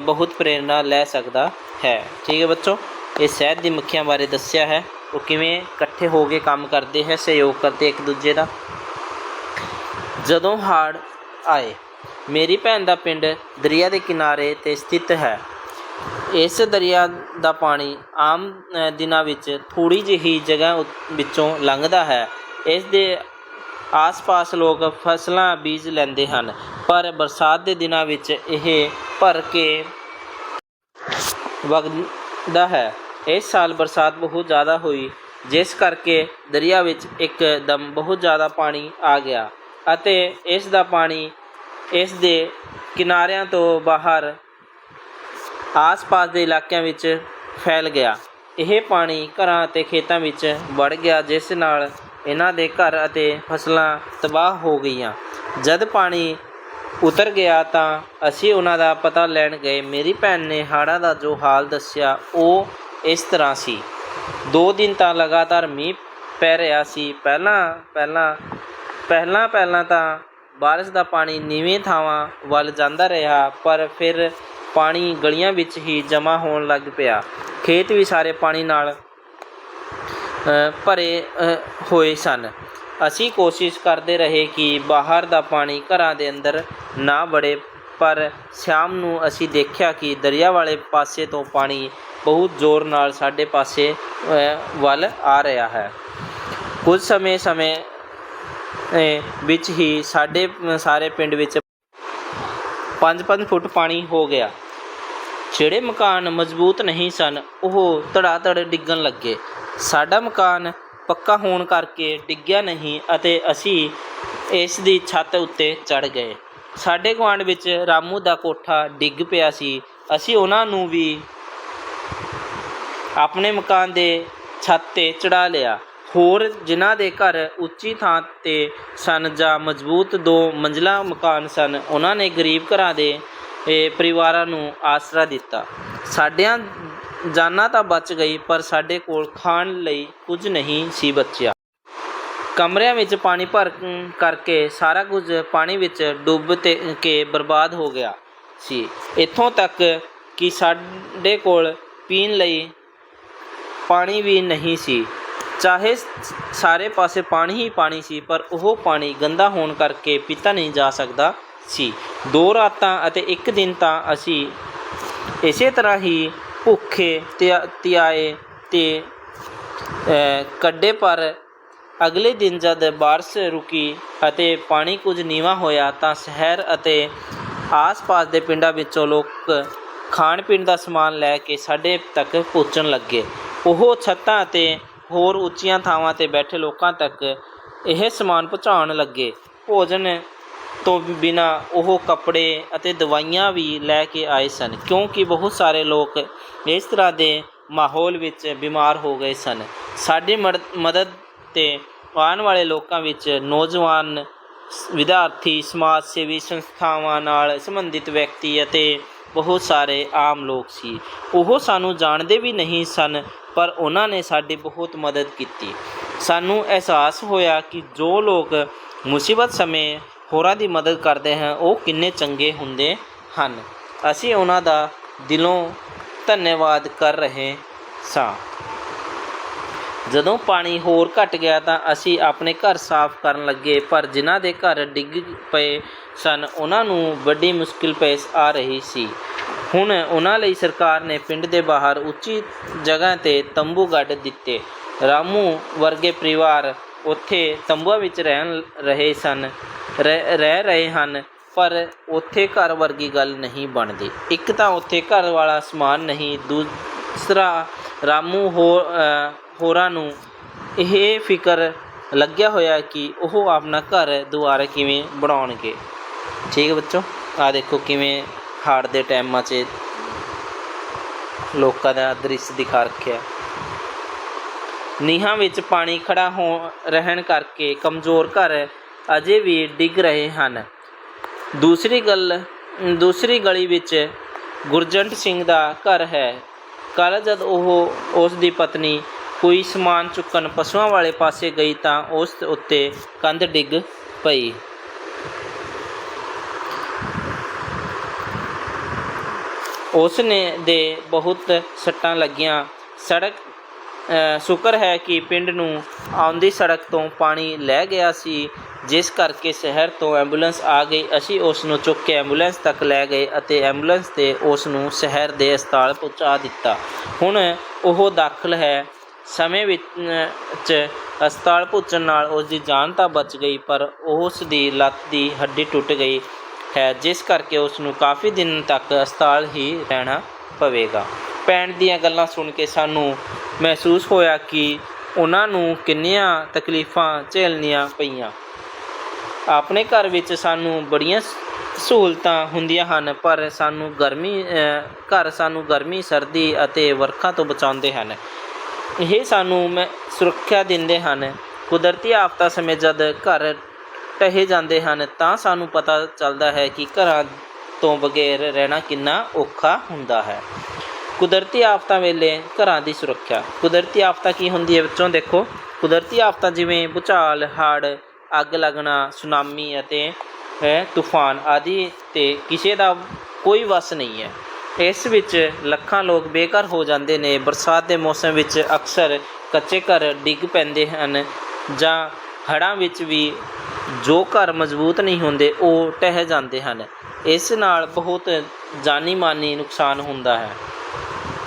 ਬਹੁਤ ਪ੍ਰੇਰਣਾ ਲੈ ਸਕਦਾ ਹੈ। ਠੀਕ ਹੈ ਬੱਚੋ? ਇਹ ਸ਼ਹਿਰ ਦੀ ਮੱਖੀਆਂ ਬਾਰੇ ਦੱਸਿਆ ਹੈ। ਉਹ ਕਿਵੇਂ ਇਕੱਠੇ ਹੋ ਕੇ ਕੰਮ ਕਰਦੇ ਹੈ, ਸਹਿਯੋਗ ਕਰਦੇ ਇੱਕ ਦੂਜੇ ਦਾ। ਜਦੋਂ ਹੜ੍ਹ ਆਏ, ਮੇਰੀ ਭੈਣ ਦਾ ਪਿੰਡ ਦਰਿਆ ਦੇ ਕਿਨਾਰੇ ਤੇ ਸਥਿਤ ਹੈ। ਇਸ ਦਰਿਆ ਦਾ ਪਾਣੀ ਆਮ ਦਿਨਾਂ ਵਿੱਚ ਥੋੜੀ ਜਿਹੀ ਜਗ੍ਹਾ ਉ- ਵਿੱਚੋਂ ਲੰਘਦਾ ਹੈ। ਇਸ ਦੇ ਆਸ-ਪਾਸ ਲੋਕ ਫਸਲਾਂ ਬੀਜ ਲੈਂਦੇ ਹਨ, ਪਰ ਬਰਸਾਤ ਦੇ ਦਿਨਾਂ ਵਿੱਚ ਇਹ ਭਰ ਕੇ ਦਾ ਹੈ। ਇਸ ਸਾਲ ਬਰਸਾਤ ਬਹੁਤ ਜ਼ਿਆਦਾ ਹੋਈ, ਜਿਸ ਕਰਕੇ ਦਰਿਆ ਵਿੱਚ ਇੱਕਦਮ ਬਹੁਤ ਜ਼ਿਆਦਾ ਪਾਣੀ ਆ ਗਿਆ ਅਤੇ ਇਸ ਦਾ ਪਾਣੀ ਇਸ ਦੇ ਕਿਨਾਰਿਆਂ ਤੋਂ ਬਾਹਰ ਆਸ-ਪਾਸ ਦੇ ਇਲਾਕਿਆਂ ਵਿੱਚ ਫੈਲ ਗਿਆ। ਇਹ ਪਾਣੀ ਘਰਾਂ ਅਤੇ ਖੇਤਾਂ ਵਿੱਚ ਵੜ ਗਿਆ, ਜਿਸ ਨਾਲ ਇਹਨਾਂ ਦੇ ਘਰ ਅਤੇ ਫਸਲਾਂ ਤਬਾਹ ਹੋ ਗਈਆਂ। ਜਦ ਪਾਣੀ ਉਤਰ ਗਿਆ ਤਾਂ ਅਸੀਂ ਉਹਨਾਂ ਦਾ ਪਤਾ ਲੈਣ ਗਏ। ਮੇਰੀ ਭੈਣ ਨੇ ਹੜ੍ਹਾਂ ਦਾ ਜੋ ਹਾਲ ਦੱਸਿਆ, ਉਹ ਇਸ ਤਰ੍ਹਾਂ ਸੀ। ਦੋ ਦਿਨ ਤਾਂ ਲਗਾਤਾਰ ਮੀਂਹ ਪੈ ਰਿਹਾ ਸੀ। ਪਹਿਲਾਂ ਪਹਿਲਾਂ ਪਹਿਲਾਂ ਪਹਿਲਾਂ ਤਾਂ ਬਾਰਿਸ਼ ਦਾ ਪਾਣੀ ਨੀਵੇਂ ਥਾਵਾਂ ਵੱਲ ਜਾਂਦਾ ਰਿਹਾ, ਪਰ ਫਿਰ ਪਾਣੀ ਗਲੀਆਂ ਵਿੱਚ ਹੀ ਜਮ੍ਹਾਂ ਹੋਣ ਲੱਗ ਪਿਆ। ਖੇਤ ਵੀ ਸਾਰੇ ਪਾਣੀ ਨਾਲ ਭਰੇ ਹੋਏ ਸਨ। ਅਸੀਂ ਕੋਸ਼ਿਸ਼ ਕਰਦੇ ਰਹੇ ਕਿ ਬਾਹਰ ਦਾ ਪਾਣੀ ਘਰਾਂ ਦੇ ਅੰਦਰ ਨਾ ਵੜੇ, ਪਰ ਸ਼ਾਮ ਨੂੰ ਅਸੀਂ ਦੇਖਿਆ ਕਿ ਦਰਿਆ ਵਾਲੇ ਪਾਸੇ ਤੋਂ ਪਾਣੀ ਬਹੁਤ ਜ਼ੋਰ ਨਾਲ ਸਾਡੇ ਪਾਸੇ ਵੱਲ ਆ ਰਿਹਾ ਹੈ। ਕੁਝ ਸਮੇਂ ਸਮੇਂ ਵਿੱਚ ਹੀ ਸਾਡੇ, ਸਾਰੇ ਪਿੰਡ ਵਿੱਚ 5-5 ਫੁੱਟ ਪਾਣੀ ਹੋ ਗਿਆ। ਜਿਹੜੇ ਮਕਾਨ ਮਜ਼ਬੂਤ ਨਹੀਂ ਸਨ, ਉਹ ਧੜਾ-ਧੜ ਡਿੱਗਣ ਲੱਗੇ। ਸਾਡਾ ਮਕਾਨ ਪੱਕਾ ਹੋਣ ਕਰਕੇ ਡਿੱਗਿਆ ਨਹੀਂ ਅਤੇ ਅਸੀਂ ਇਸ ਦੀ ਛੱਤ ਉੱਤੇ ਚੜ ਗਏ। ਸਾਡੇ ਗੁਆਂਢ ਵਿੱਚ ਰਾਮੂ ਦਾ ਕੋਠਾ ਡਿੱਗ ਪਿਆ ਸੀ। ਅਸੀਂ ਉਹਨਾਂ ਨੂੰ ਵੀ ਆਪਣੇ ਮਕਾਨ ਦੇ ਛੱਤ ਤੇ ਚੜਾ ਲਿਆ। ਹੋਰ ਜਿਨ੍ਹਾਂ ਦੇ ਘਰ ਉੱਚੀ ਥਾਂ ਤੇ ਸਨ ਜਾਂ ਮਜ਼ਬੂਤ ਦੋ ਮੰਜ਼ਲਾ ਮਕਾਨ ਸਨ, ਉਹਨਾਂ ਨੇ ਗਰੀਬ ਘਰਾਂ ਦੇ ਪਰਿਵਾਰਾਂ ਨੂੰ ਆਸਰਾ ਦਿੱਤਾ। ਸਾਡਿਆਂ ਜਾਨਾਂ ਤਾਂ ਬਚ ਗਈ, ਪਰ ਸਾਡੇ ਕੋਲ ਖਾਣ ਲਈ ਕੁਝ ਨਹੀਂ ਸੀ ਬਚਿਆ। ਕਮਰਿਆਂ ਵਿੱਚ ਪਾਣੀ ਭਰ ਕਰਕੇ ਸਾਰਾ ਕੁਝ ਪਾਣੀ ਵਿੱਚ ਡੁੱਬ ਤੇ ਕੇ ਬਰਬਾਦ ਹੋ ਗਿਆ ਸੀ। ਇੱਥੋਂ ਤੱਕ ਕਿ ਸਾਡੇ ਕੋਲ ਪੀਣ ਲਈ ਪਾਣੀ ਵੀ ਨਹੀਂ ਸੀ। ਚਾਹੇ ਸਾਰੇ ਪਾਸੇ ਪਾਣੀ ਹੀ ਪਾਣੀ ਸੀ, ਪਰ ਉਹ ਪਾਣੀ ਗੰਦਾ ਹੋਣ ਕਰਕੇ ਪੀਤਾ ਨਹੀਂ ਜਾ ਸਕਦਾ ਸੀ। ਦੋ ਰਾਤਾਂ ਅਤੇ ਇੱਕ ਦਿਨ ਤਾਂ ਅਸੀਂ ਇਸੇ ਤਰ੍ਹਾਂ ਹੀ ਭੁੱਖੇ ਤੇ ਤਿਆਏ ਤੇ ਕੱਢੇ ਪਰ ਅਗਲੇ ਦਿਨ ਜਦ ਬਾਰਿਸ਼ ਰੁਕੀ ਅਤੇ ਪਾਣੀ ਕੁਝ ਨੀਵਾ ਹੋਇਆ ਤਾਂ ਸ਼ਹਿਰ ਅਤੇ ਆਸ-ਪਾਸ ਦੇ ਪਿੰਡਾਂ ਵਿੱਚੋਂ ਲੋਕ ਖਾਣ ਪੀਣ ਦਾ ਸਮਾਨ ਲੈ ਕੇ ਸਾਡੇ ਤੱਕ ਪਹੁੰਚਣ ਲੱਗੇ। ਉਹ ਛੱਤਾਂ ਅਤੇ ਹੋਰ ਉੱਚੀਆਂ ਥਾਵਾਂ ਤੇ ਬੈਠੇ ਲੋਕਾਂ ਤੱਕ ਇਹ ਸਮਾਨ ਪਹੁੰਚਾਉਣ ਲੱਗੇ। ਭੋਜਨ ਤੋਂ ਬਿਨਾਂ ਉਹ ਕੱਪੜੇ ਅਤੇ ਦਵਾਈਆਂ ਵੀ ਲੈ ਕੇ ਆਏ ਸਨ, ਕਿਉਂਕਿ ਬਹੁਤ ਸਾਰੇ ਲੋਕ ਇਸ ਤਰ੍ਹਾਂ ਦੇ ਮਾਹੌਲ ਵਿੱਚ ਬਿਮਾਰ ਹੋ ਗਏ ਸਨ। ਸਾਡੀ ਮੜ- ਮਦਦ ਤੇ ਆਉਣ ਵਾਲੇ ਲੋਕਾਂ ਵਿੱਚ ਨੌਜਵਾਨ ਵਿਦਿਆਰਥੀ, ਸਮਾਜ ਸੇਵੀ ਸੰਸਥਾਵਾਂ ਨਾਲ ਸੰਬੰਧਿਤ ਵਿਅਕਤੀ ਅਤੇ ਬਹੁਤ ਸਾਰੇ ਆਮ ਲੋਕ ਸੀ। ਉਹ ਸਾਨੂੰ ਜਾਣਦੇ ਵੀ ਨਹੀਂ ਸਨ, ਪਰ ਉਹਨਾਂ ਨੇ ਸਾਡੀ ਬਹੁਤ ਮਦਦ ਕੀਤੀ। ਸਾਨੂੰ ਅਹਿਸਾਸ ਹੋਇਆ ਕਿ ਜੋ ਲੋਕ ਮੁਸੀਬਤ ਸਮੇਂ ਹੋਰਾਂ ਦੀ ਮਦਦ ਕਰਦੇ ਹਨ ਉਹ ਕਿੰਨੇ ਚੰਗੇ ਹੁੰਦੇ ਹਨ। ਅਸੀਂ ਉਹਨਾਂ ਦਾ ਦਿਲੋਂ ਧੰਨਵਾਦ ਕਰ ਰਹੇ ਸਾਂ। ਜਦੋਂ ਪਾਣੀ ਹੋਰ ਘਟ ਗਿਆ ਤਾਂ ਅਸੀਂ ਆਪਣੇ ਘਰ ਸਾਫ਼ ਕਰਨ ਲੱਗੇ, ਪਰ ਜਿਨ੍ਹਾਂ ਦੇ ਘਰ ਡਿੱਗ ਪਏ ਸਨ, ਉਹਨਾਂ ਨੂੰ ਵੱਡੀ ਮੁਸ਼ਕਿਲ ਪੇਸ਼ ਆ ਰਹੀ ਸੀ। ਹੁਣ ਉਹਨਾਂ ਲਈ ਸਰਕਾਰ ਨੇ ਪਿੰਡ ਦੇ ਬਾਹਰ ਉੱਚੀ ਜਗ੍ਹਾ ਤੇ ਤੰਬੂ ਗੱਡ ਦਿੱਤੇ। ਰਾਮੂ ਵਰਗੇ ਪਰਿਵਾਰ ਉੱਥੇ ਤੰਬੂਆਂ ਵਿੱਚ ਰਹਿਣ ਰਹੇ ਸਨ। ਰਹਿ ਰਹਿ ਰਹੇ ਹਨ ਪਰ ਉੱਥੇ ਘਰ ਵਰਗੀ ਗੱਲ ਨਹੀਂ ਬਣਦੀ। ਇੱਕ ਤਾਂ ਉੱਥੇ ਘਰ ਵਾਲਾ ਸਮਾਨ ਨਹੀਂ ਦੂਸਰਾ ਰਾਮੂ ਹੋ ਅ, ਹੋਰਾਂ ਨੂੰ ਇਹ ਫਿਕਰ ਲੱਗਿਆ ਹੋਇਆ ਕਿ ਉਹ ਆਪਣਾ ਘਰ ਦੁਬਾਰਾ ਕਿਵੇਂ ਬਣਾਉਣਗੇ। ਠੀਕ ਹੈ ਬੱਚੋ ਆ ਦੇਖੋ ਕਿਵੇਂ ਹਾੜ ਦੇ ਟਾਈਮਾਂ 'ਚ ਲੋਕਾਂ ਦਾ ਦ੍ਰਿਸ਼ ਦਿਖਾ ਰੱਖਿਆ। ਨੀਹਾਂ ਵਿੱਚ ਪਾਣੀ ਖੜਾ ਹੋ ਰਹਿਣ ਕਰਕੇ ਕਮਜ਼ੋਰ ਘਰ ਅਜੇ ਵੀ ਡਿੱਗ ਰਹੇ ਹਨ। ਦੂਸਰੀ ਗੱਲ, ਦੂਸਰੀ ਗਲੀ ਵਿੱਚ ਗੁਰਜੰਟ ਸਿੰਘ ਦਾ ਘਰ ਹੈ। ਕੱਲ੍ਹ ਜਦ ਉਹ ਉਸ ਦੀ ਪਤਨੀ ਕੋਈ ਸਮਾਨ ਚੁੱਕਣ ਪਸ਼ੂਆਂ ਵਾਲੇ ਪਾਸੇ ਗਈ ਤਾਂ ਉਸ ਉੱਤੇ ਕੰਧ ਡਿੱਗ ਪਈ। ਉਸ ਨੇ ਦੇ ਬਹੁਤ ਸੱਟਾਂ ਲੱਗੀਆਂ। ਸੜਕ ਸ਼ੁਕਰ ਹੈ ਕਿ ਪਿੰਡ ਨੂੰ ਆਉਂਦੀ ਸੜਕ ਤੋਂ ਪਾਣੀ ਲੈ ਗਿਆ ਸੀ। ਜਿਸ ਕਰਕੇ ਸ਼ਹਿਰ ਤੋਂ ਐਂਬੂਲੈਂਸ ਆ ਗਈ, ਅਸੀਂ ਉਸ ਨੂੰ ਚੁੱਕ ਕੇ ਐਂਬੂਲੈਂਸ ਤੱਕ ਲੈ ਗਏ ਅਤੇ ਐਂਬੂਲੈਂਸ ਤੇ ਉਸ ਨੂੰ ਸ਼ਹਿਰ ਦੇ ਹਸਪਤਾਲ ਪਹੁੰਚਾ ਦਿੱਤਾ। ਹੁਣ ਉਹ ਦਾਖਲ ਹੈ। ਸਮੇਂ ਵਿੱਚ ਹਸਪਤਾਲ ਪਹੁੰਚਣ ਨਾਲ ਉਸ ਦੀ ਜਾਨ ਤਾਂ ਬਚ ਗਈ, ਪਰ ਉਸ ਦੀ ਲੱਤ ਦੀ ਹੱਡੀ ਟੁੱਟ ਗਈ ਹੈ, ਜਿਸ ਕਰਕੇ ਉਸ ਨੂੰ ਕਾਫੀ ਦਿਨ ਤੱਕ ਹਸਪਤਾਲ ਹੀ ਰਹਿਣਾ ਪਵੇਗਾ। ਭੈਣ ਦੀਆਂ ਗੱਲਾਂ ਸੁਣ ਕੇ ਸਾਨੂੰ ਮਹਿਸੂਸ ਹੋਇਆ ਕਿ ਉਹਨਾਂ ਨੂੰ ਕਿੰਨੀਆਂ ਤਕਲੀਫਾਂ ਝੇਲਣੀਆਂ ਪਈਆਂ। ਆਪਣੇ ਘਰ ਵਿੱਚ ਸਾਨੂੰ ਬੜੀਆਂ ਸਹੂਲਤਾਂ ਹੁੰਦੀਆਂ ਹਨ, ਪਰ ਸਾਨੂੰ ਗਰਮੀ ਘਰ ਸਾਨੂੰ ਗਰਮੀ, ਸਰਦੀ ਅਤੇ ਵਰਖਾ ਤੋਂ ਬਚਾਉਂਦੇ ਹਨ। ਇਹ ਸਾਨੂੰ ਮੈਂ ਸੁਰੱਖਿਆ ਦਿੰਦੇ ਹਨ। ਕੁਦਰਤੀ ਆਫਤਾਂ ਸਮੇਂ ਜਦ ਘਰ ਢਹਿ ਜਾਂਦੇ ਹਨ, ਤਾਂ ਸਾਨੂੰ ਪਤਾ ਚੱਲਦਾ ਹੈ ਕਿ ਘਰਾਂ ਤੋਂ ਬਗੈਰ ਰਹਿਣਾ ਕਿੰਨਾ ਔਖਾ ਹੁੰਦਾ ਹੈ। ਕੁਦਰਤੀ ਆਫਤਾਂ ਵੇਲੇ ਘਰਾਂ ਦੀ ਸੁਰੱਖਿਆ। ਕੁਦਰਤੀ ਆਫਤਾਂ ਕੀ ਹੁੰਦੀ ਹੈ ਵਿੱਚੋਂ ਦੇਖੋ। ਕੁਦਰਤੀ ਆਫਤਾਂ ਜਿਵੇਂ ਭੂਚਾਲ, ਹੜ੍ਹ ਅੱਗ ਲੱਗਣਾ, ਸੁਨਾਮੀ ਅਤੇ ਤੂਫਾਨ ਆਦਿ ਤੇ ਕਿਸੇ ਦਾ ਕੋਈ ਵਸ ਨਹੀਂ ਹੈ। ਇਸ ਵਿੱਚ ਲੱਖਾਂ ਲੋਕ ਬੇਘਰ ਹੋ ਜਾਂਦੇ ਨੇ। ਬਰਸਾਤ ਦੇ ਮੌਸਮ ਵਿੱਚ ਅਕਸਰ ਕੱਚੇ ਘਰ ਡਿੱਗ ਪੈਂਦੇ ਹਨ ਜਾਂ ਹੜ੍ਹਾਂ ਵਿੱਚ ਵੀ ਜੋ ਘਰ ਮਜ਼ਬੂਤ ਨਹੀਂ ਹੁੰਦੇ, ਉਹ ਢਹਿ ਜਾਂਦੇ ਹਨ। ਇਸ ਨਾਲ ਬਹੁਤ ਜਾਨੀ ਮਾਨੀ ਨੁਕਸਾਨ ਹੁੰਦਾ ਹੈ।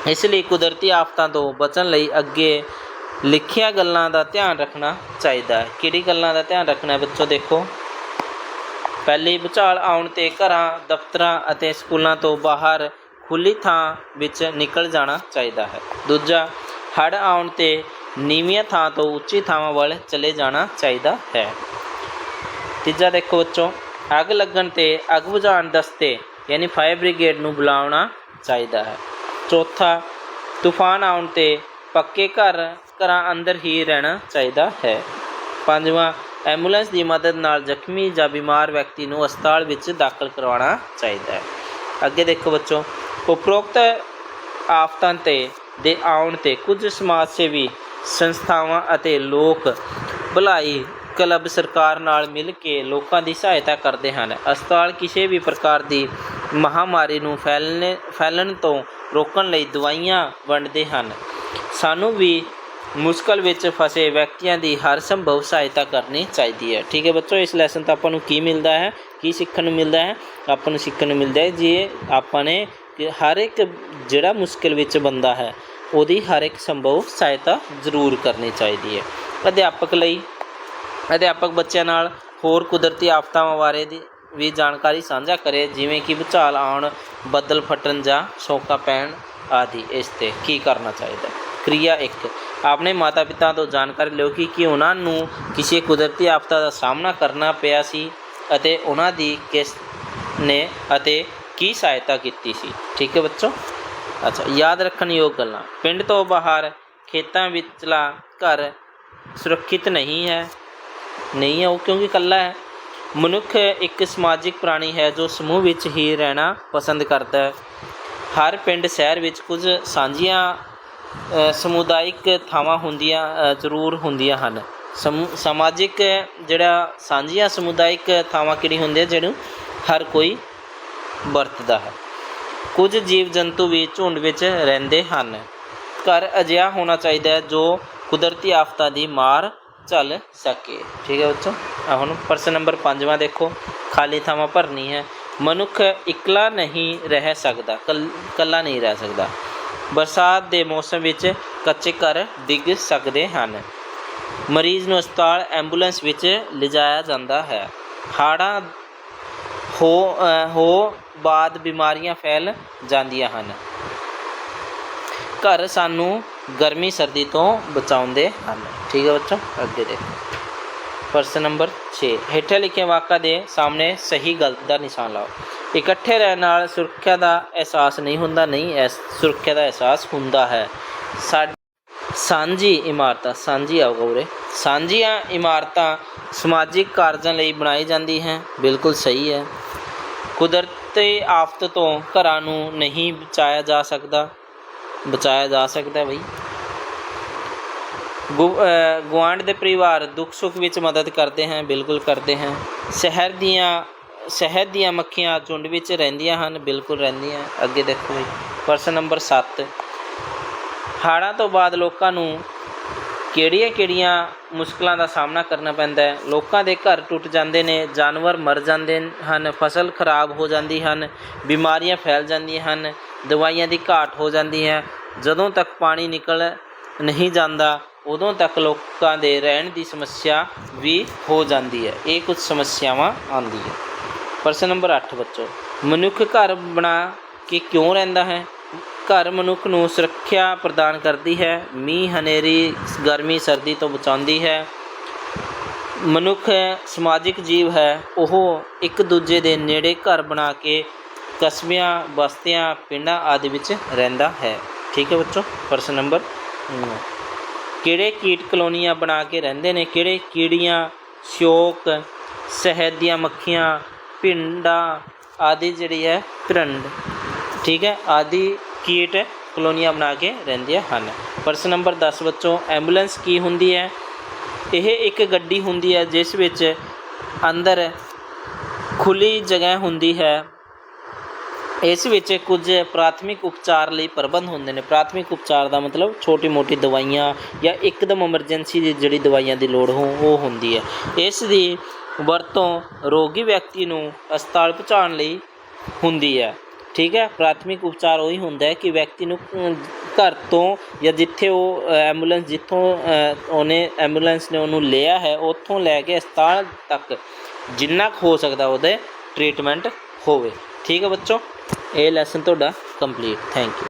ਇਸ ਲਈ ਕੁਦਰਤੀ ਆਫਤਾਂ ਤੋਂ ਬਚਣ ਲਈ ਅੱਗੇ ਲਿਖੀਆਂ ਗੱਲਾਂ ਦਾ ਧਿਆਨ ਰੱਖਣਾ ਚਾਹੀਦਾ ਹੈ। ਕਿਹੜੀ ਗੱਲਾਂ ਦਾ ਧਿਆਨ ਰੱਖਣਾ ਹੈ ਬੱਚੋ ਦੇਖੋ। ਪਹਿਲੀ ਭੂਚਾਲ ਆਉਣ ਤੇ ਘਰਾਂ, ਦਫ਼ਤਰਾਂ ਅਤੇ ਸਕੂਲਾਂ ਤੋਂ ਬਾਹਰ ਖੁੱਲੀ ਥਾਂ ਵਿੱਚ ਨਿਕਲ ਜਾਣਾ ਚਾਹੀਦਾ ਹੈ। ਦੂਜਾ, ਹੜ੍ਹ ਆਉਣ ਤੇ ਨੀਵੀਆਂ ਥਾਂ ਤੋਂ ਉੱਚੀ ਥਾਵਾਂ ਵੱਲ ਚਲੇ ਜਾਣਾ ਚਾਹੀਦਾ ਹੈ। ਤੀਜਾ, ਦੇਖੋ ਬੱਚੋ, ਅੱਗ ਲੱਗਣ ਤੇ ਅੱਗ ਬੁਝਾਉਣ ਦਸਤੇ ਯਾਨੀ ਫਾਇਰ ਬ੍ਰਿਗੇਡ ਨੂੰ ਬੁਲਾਉਣਾ ਚਾਹੀਦਾ ਹੈ। ਚੌਥਾ, ਤੂਫਾਨ ਆਉਣ ਤੇ ਪੱਕੇ ਘਰ ਘਰਾਂ ਅੰਦਰ ਹੀ ਰਹਿਣਾ ਚਾਹੀਦਾ ਹੈ। ਪੰਜਵਾਂ, ਐਂਬੂਲੈਂਸ ਦੀ ਮਦਦ ਨਾਲ ਜ਼ਖਮੀ ਜਾਂ ਬਿਮਾਰ ਵਿਅਕਤੀ ਨੂੰ ਹਸਪਤਾਲ ਵਿੱਚ ਦਾਖਲ ਕਰਵਾਉਣਾ ਚਾਹੀਦਾ ਹੈ। ਅੱਗੇ ਦੇਖੋ ਬੱਚੋ, ਉਪਰੋਕਤ ਆਫਤਾਂ ਤੇ ਦੇ ਆਉਣ ਤੇ ਕੁਝ ਸਮਾਜ ਸੇਵੀ ਸੰਸਥਾਵਾਂ ਅਤੇ ਲੋਕ ਭਲਾਈ ਕਲੱਬ ਸਰਕਾਰ ਨਾਲ ਮਿਲ ਕੇ ਲੋਕਾਂ ਦੀ ਸਹਾਇਤਾ ਕਰਦੇ ਹਨ। ਹਸਪਤਾਲ ਕਿਸੇ ਵੀ ਪ੍ਰਕਾਰ ਦੀ ਮਹਾਮਾਰੀ ਨੂੰ ਫੈਲਣੇ, ਫੈਲਣ ਤੋਂ ਰੋਕਣ ਲਈ ਦਵਾਈਆਂ ਵੰਡਦੇ ਹਨ। ਸਾਨੂੰ ਵੀ ਮੁਸ਼ਕਲ ਵਿੱਚ ਫਸੇ ਵਿਅਕਤੀਆਂ ਦੀ ਹਰ ਸੰਭਵ ਸਹਾਇਤਾ ਕਰਨੀ ਚਾਹੀਦੀ ਹੈ। ਠੀਕ ਹੈ ਬੱਚੋ, ਇਸ ਲੈਸਨ ਤੋਂ ਆਪਾਂ ਨੂੰ ਕੀ ਮਿਲਦਾ ਹੈ? ਕੀ ਸਿੱਖਣ ਨੂੰ ਮਿਲਦਾ ਹੈ? ਆਪਾਂ ਨੂੰ ਸਿੱਖਣ ਨੂੰ ਮਿਲਦਾ ਹੈ ਜੇ ਆਪਾਂ ਨੇ ਹਰ ਇੱਕ ਜਿਹੜਾ ਮੁਸ਼ਕਲ ਵਿੱਚ ਬੰਦਾ ਹੈ, ਉਹਦੀ ਹਰ ਇੱਕ ਸੰਭਵ ਸਹਾਇਤਾ ਜ਼ਰੂਰ ਕਰਨੀ ਚਾਹੀਦੀ ਹੈ। ਅਧਿਆਪਕ ਲਈ, ਅਧਿਆਪਕ ਬੱਚਿਆਂ ਨਾਲ ਹੋਰ ਕੁਦਰਤੀ ਆਫ਼ਤਾਵਾਂ ਬਾਰੇ ਦੀ ਵੀ ਜਾਣਕਾਰੀ ਸਾਂਝਾ ਕਰੇ, ਜਿਵੇਂ ਕਿ ਭੂਚਾਲ ਆਉਣ, ਬੱਦਲ ਫਟਣ ਜਾਂ ਸੋਕਾ ਪੈਣ ਆਦਿ, ਇਸ ਤੇ ਕੀ ਕਰਨਾ ਚਾਹੀਦਾ ਹੈ। ਕ੍ਰਿਆ 1 ਆਪਣੇ ਮਾਤਾ ਪਿਤਾ ਤੋਂ ਜਾਣਕਾਰੀ ਲਿਓ ਕਿ ਕਿ ਉਹਨਾਂ ਨੂੰ ਕਿਸੇ ਕੁਦਰਤੀ ਆਫਤਾਂ ਦਾ ਸਾਹਮਣਾ ਕਰਨਾ ਪਿਆ ਸੀ ਅਤੇ ਉਹਨਾਂ ਦੀ ਕਿਸ ਨੇ ਅਤੇ ਕੀ ਸਹਾਇਤਾ ਕੀਤੀ ਸੀ। ਠੀਕ ਹੈ ਬੱਚੋ? ਅੱਛਾ, ਯਾਦ ਰੱਖਣ ਯੋਗ ਗੱਲਾਂ। ਪਿੰਡ ਤੋਂ ਬਾਹਰ ਖੇਤਾਂ ਵਿਚਲਾ ਘਰ ਸੁਰੱਖਿਅਤ ਨਹੀਂ ਹੈ। ਨਹੀਂ ਹੈ ਉਹ ਕਿਉਂਕਿ ਇਕੱਲਾ ਹੈ। ਮਨੁੱਖ ਇੱਕ ਸਮਾਜਿਕ ਪ੍ਰਾਣੀ ਹੈ ਜੋ ਸਮੂਹ ਵਿੱਚ ਹੀ ਰਹਿਣਾ ਪਸੰਦ ਕਰਦਾ ਹੈ। ਹਰ ਪਿੰਡ, ਸ਼ਹਿਰ ਵਿੱਚ ਕੁਝ ਸਾਂਝੀਆਂ ਸਮੁਦਾਇਕ ਥਾਵਾਂ ਹੁੰਦੀਆਂ ਜ਼ਰੂਰ ਹੁੰਦੀਆਂ ਹਨ। ਸਮੂ- ਸਮਾਜਿਕ ਜਿਹੜਾ ਸਾਂਝੀਆਂ ਸਮੁਦਾਇਕ ਥਾਵਾਂ ਕਿਹੜੀ ਹੁੰਦੀਆਂ, ਜਿਹਨੂੰ ਹਰ ਕੋਈ ਵਰਤਦਾ ਹੈ। ਕੁਝ ਜੀਵ ਜੰਤੂ ਵੀ ਝੁੰਡ ਵਿੱਚ ਰਹਿੰਦੇ ਹਨ। ਘਰ ਅਜਿਹਾ ਹੋਣਾ ਚਾਹੀਦਾ ਹੈ, ਜੋ ਕੁਦਰਤੀ ਆਫਤਾਂ ਦੀ ਮਾਰ ਝੱਲ ਸਕੇ। ਠੀਕ ਹੈ ਬੱਚੋ ਆ ਹੁਣ ਪ੍ਰਸ਼ਨ ਨੰਬਰ 5ਵਾਂ ਦੇਖੋ। ਖਾਲੀ ਥਾਵਾਂ ਭਰਨੀ ਹੈ ਮਨੁੱਖ ਇਕਲਾ ਨਹੀਂ ਰਹਿ ਸਕਦਾ, ਕੱਲ- ਇਕੱਲਾ ਨਹੀਂ ਰਹਿ ਸਕਦਾ। ਬਰਸਾਤ ਦੇ ਮੌਸਮ ਵਿੱਚ ਕੱਚੇ ਘਰ ਡਿੱਗ ਸਕਦੇ ਹਨ। ਮਰੀਜ਼ ਨੂੰ ਹਸਪਤਾਲ, ਐਂਬੂਲੈਂਸ ਵਿੱਚ ਲਿਜਾਇਆ ਜਾਂਦਾ ਹੈ। ਹਾੜਾਂ ਹੋ ਹੋ ਬਾਅਦ ਬਿਮਾਰੀਆਂ ਫੈਲ ਜਾਂਦੀਆਂ ਹਨ। ਘਰ ਸਾਨੂੰ ਗਰਮੀ, ਸਰਦੀ ਤੋਂ ਬਚਾਉਂਦੇ ਹਨ। ਠੀਕ ਹੈ ਬੱਚੋ, ਅੱਗੇ ਦੇਖੋ। ਪ੍ਰਸ਼ਨ ਨੰਬਰ 6 ਹੇਠਾਂ ਲਿਖੇ ਵਾਕਾਂ ਦੇ ਸਾਹਮਣੇ ਸਹੀ ਗਲਤ ਦਾ ਨਿਸ਼ਾਨ ਲਾਓ। ਇਕੱਠੇ ਰਹਿਣ ਨਾਲ ਸੁਰੱਖਿਆ ਦਾ ਅਹਿਸਾਸ ਨਹੀਂ ਹੁੰਦਾ, ਨਹੀਂ ਸੁਰੱਖਿਆ ਦਾ ਅਹਿਸਾਸ ਹੁੰਦਾ ਹੈ। ਸਾਡੀ, ਸਾਂਝੀ ਇਮਾਰਤਾਂ, ਸਾਂਝੀ ਆਊਗਾ ਉਰੇ ਸਾਂਝੀਆਂ ਇਮਾਰਤਾਂ ਸਮਾਜਿਕ ਕਾਰਜਾਂ ਲਈ ਬਣਾਈ ਜਾਂਦੀ ਹੈ, ਬਿਲਕੁਲ ਸਹੀ ਹੈ। ਕੁਦਰਤੀ ਆਫਤ ਤੋਂ ਘਰਾਂ ਨੂੰ ਨਹੀਂ ਬਚਾਇਆ ਜਾ ਸਕਦਾ, ਬਚਾਇਆ ਜਾ ਸਕਦਾ ਬਈ। ਗੁ- ਗੁਆਂਢ ਦੇ ਪਰਿਵਾਰ ਦੁੱਖ ਸੁੱਖ ਵਿੱਚ ਮਦਦ ਕਰਦੇ ਹਨ ਬਿਲਕੁਲ ਕਰਦੇ ਹਨ ਸ਼ਹਿਰ ਦੀਆਂ ਸ਼ਹਿਦ ਦੀਆਂ ਮੱਖੀਆਂ ਝੁੰਡ ਵਿੱਚ ਰਹਿੰਦੀਆਂ ਹਨ, ਬਿਲਕੁਲ ਰਹਿੰਦੀਆਂ। ਅੱਗੇ ਦੇਖੋ ਜੀ ਪ੍ਰਸ਼ਨ ਨੰਬਰ 7 ਹੜ੍ਹਾਂ ਤੋਂ ਬਾਅਦ ਲੋਕਾਂ ਨੂੰ ਕਿਹੜੀਆਂ ਕਿਹੜੀਆਂ ਮੁਸ਼ਕਲਾਂ ਦਾ ਸਾਹਮਣਾ ਕਰਨਾ ਪੈਂਦਾ ਹੈ? ਲੋਕਾਂ ਦੇ ਘਰ ਟੁੱਟ ਜਾਂਦੇ ਨੇ, ਜਾਨਵਰ ਮਰ ਜਾਂਦੇ ਹਨ, ਫਸਲ ਖਰਾਬ ਹੋ ਜਾਂਦੀ ਹਨ, ਬਿਮਾਰੀਆਂ ਫੈਲ ਜਾਂਦੀਆਂ ਹਨ, ਦਵਾਈਆਂ ਦੀ ਘਾਟ ਹੋ ਜਾਂਦੀ ਹੈ। ਜਦੋਂ ਤੱਕ ਪਾਣੀ ਨਿਕਲ ਨਹੀਂ ਜਾਂਦਾ, ਉਦੋਂ ਤੱਕ ਲੋਕਾਂ ਦੇ ਰਹਿਣ ਦੀ ਸਮੱਸਿਆ ਵੀ ਹੋ ਜਾਂਦੀ ਹੈ। ਇਹ ਕੁਝ ਸਮੱਸਿਆਵਾਂ ਆਉਂਦੀਆਂ। ਪ੍ਰਸ਼ਨ ਨੰਬਰ 8 ਬੱਚੋ, ਮਨੁੱਖ ਘਰ ਬਣਾ ਕੇ ਕਿਉਂ ਰਹਿੰਦਾ ਹੈ? ਘਰ ਮਨੁੱਖ ਨੂੰ ਸੁਰੱਖਿਆ ਪ੍ਰਦਾਨ ਕਰਦੀ ਹੈ, ਮੀਂਹ, ਹਨੇਰੀ, ਗਰਮੀ, ਸਰਦੀ ਤੋਂ ਬਚਾਉਂਦੀ ਹੈ। ਮਨੁੱਖ ਸਮਾਜਿਕ ਜੀਵ ਹੈ, ਉਹ ਇੱਕ ਦੂਜੇ ਦੇ ਨੇੜੇ ਘਰ ਬਣਾ ਕੇ ਕਸਬਿਆਂ, ਬਸਤੀਆਂ, ਪਿੰਡਾਂ ਆਦਿ ਵਿੱਚ ਰਹਿੰਦਾ ਹੈ। ਠੀਕ ਹੈ ਬੱਚੋ, ਪ੍ਰਸ਼ਨ ਨੰਬਰ ਨੌਂ। ਕਿਹੜੇ ਕੀਟ ਕਲੋਨੀਆਂ ਬਣਾ ਕੇ ਰਹਿੰਦੇ ਨੇ? ਕਿਹੜੇ ਕੀੜੀਆਂ ਸ਼ੋਕ ਸ਼ਹਿਦ ਦੀਆਂ ਮੱਖੀਆਂ ਪਿੰਡਾਂ ਆਦਿ ਜਿਹੜੀ ਹੈ ਭਿਰੰਡ ਠੀਕ ਹੈ, ਆਦਿ ਕੀਟ ਕਲੋਨੀਆਂ ਬਣਾ ਕੇ ਰਹਿੰਦੀਆਂ ਹਨ। ਪ੍ਰਸ਼ਨ ਨੰਬਰ 10 ਬੱਚੋ ਐਂਬੂਲੈਂਸ ਕੀ ਹੁੰਦੀ ਹੈ? ਇਹ ਇੱਕ ਗੱਡੀ ਹੁੰਦੀ ਹੈ ਜਿਸ ਵਿੱਚ ਅੰਦਰ ਖੁੱਲੀ ਜਗ੍ਹਾ ਹੁੰਦੀ ਹੈ। ਇਸ ਵਿੱਚ ਕੁਝ ਪ੍ਰਾਥਮਿਕ ਉਪਚਾਰ ਲਈ ਪ੍ਰਬੰਧ ਹੁੰਦੇ ਨੇ। ਪ੍ਰਾਥਮਿਕ ਉਪਚਾਰ ਦਾ ਮਤਲਬ ਛੋਟੀ ਮੋਟੀ ਦਵਾਈਆਂ ਜਾਂ ਇੱਕਦਮ ਐਮਰਜੈਂਸੀ ਦੀ ਜਿਹੜੀ ਦਵਾਈਆਂ ਦੀ ਲੋੜ ਹੋ, ਉਹ ਹੁੰਦੀ ਹੈ। ਇਸ ਦੀ ਵਰਤੋਂ ਰੋਗੀ ਵਿਅਕਤੀ ਨੂੰ ਹਸਪਤਾਲ ਪਹੁੰਚਾਉਣ ਲਈ ਹੁੰਦੀ ਹੈ। ਠੀਕ ਹੈ? ਪ੍ਰਾਥਮਿਕ ਉਪਚਾਰ ਉਹੀ ਹੁੰਦਾ ਹੈ ਕਿ ਵਿਅਕਤੀ ਨੂੰ ਘਰ ਤੋਂ ਜਾਂ ਜਿੱਥੇ ਉਹ ਐਂਬੂਲੈਂਸ ਜਿੱਥੋਂ ਉਹਨੇ ਐਂਬੂਲੈਂਸ ਨੇ ਉਹਨੂੰ ਲਿਆ ਹੈ, ਉੱਥੋਂ ਲੈ ਕੇ ਹਸਪਤਾਲ ਤੱਕ ਜਿੰਨਾ ਕੁ ਹੋ ਸਕਦਾ ਉਹਦੇ ਟ੍ਰੀਟਮੈਂਟ ਹੋਵੇ। ਠੀਕ ਹੈ ਬੱਚੋ? ਇਹ ਲੈਸਨ ਤੁਹਾਡਾ ਕੰਪਲੀਟ ਥੈਂਕ ਯੂ